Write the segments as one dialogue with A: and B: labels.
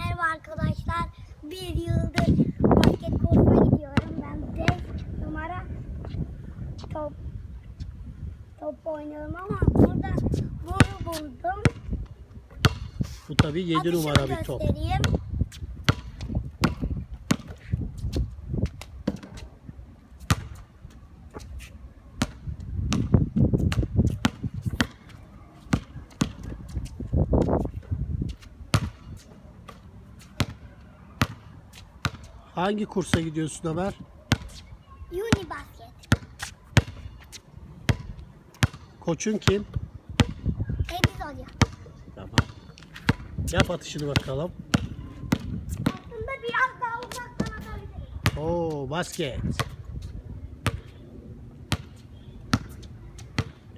A: Merhaba arkadaşlar. Bir yıldır basket kursuna gidiyorum. Ben 5 numara top top oynuyorum ama burada bunu buldum.
B: Bu tabii 7
A: Atışımı
B: numara bir top.
A: göstereyim.
B: Hangi kursa gidiyorsun Ömer?
A: Uni basket.
B: Koçun kim?
A: Ediz Hoca.
B: Tamam. Yap atışını bakalım.
A: Aslında biraz daha uzaktan atabilirim.
B: Oo basket.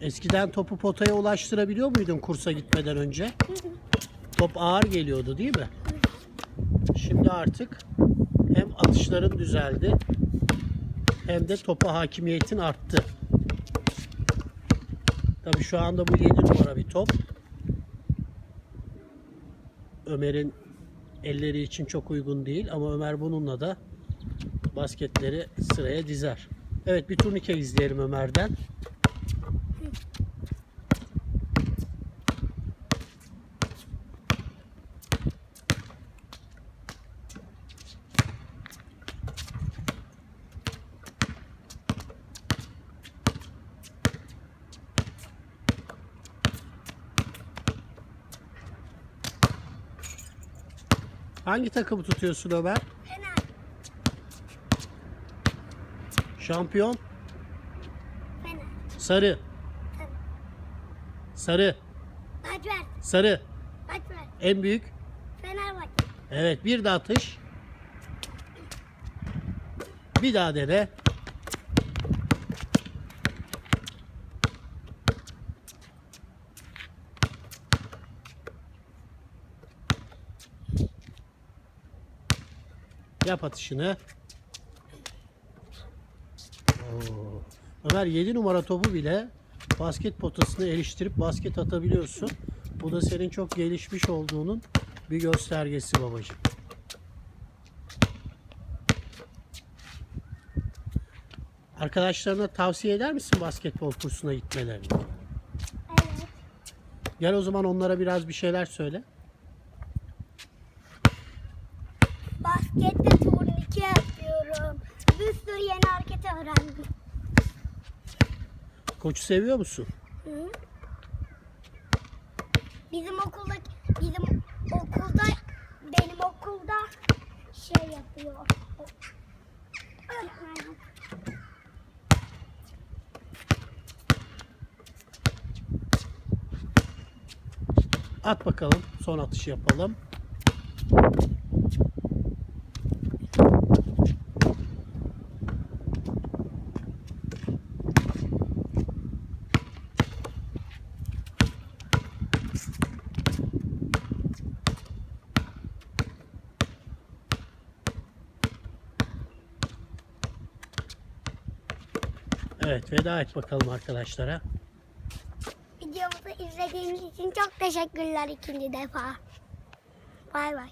B: Eskiden topu potaya ulaştırabiliyor muydun kursa gitmeden önce? Top ağır geliyordu değil mi? Şimdi artık atışların düzeldi hem de topa hakimiyetin arttı. Tabii şu anda bu 7 numara bir top. Ömer'in elleri için çok uygun değil ama Ömer bununla da basketleri sıraya dizer. Evet bir turnike izleyelim Ömer'den. Hangi takımı tutuyorsun Ömer?
A: Fener.
B: Şampiyon?
A: Fener.
B: Sarı.
A: Sarı.
B: Sarı.
A: Lacivert.
B: Sarı.
A: Lacivert.
B: En büyük.
A: Fenerbahçe.
B: Evet bir daha atış. Bir daha dene. Yap atışını. Oo. Ömer 7 numara topu bile basket potasına eriştirip basket atabiliyorsun. Bu da senin çok gelişmiş olduğunun bir göstergesi babacığım. Arkadaşlarına tavsiye eder misin basketbol kursuna gitmelerini?
A: Evet.
B: Gel o zaman onlara biraz bir şeyler söyle.
A: Baskette öğrendim.
B: Koçu seviyor musun?
A: Hı? Bizim okulda bizim okulda benim okulda şey yapıyor. Öğretmenim.
B: At bakalım. Son atışı yapalım. Evet veda et bakalım arkadaşlara.
A: Videomuzu izlediğiniz için çok teşekkürler ikinci defa. Bay bay.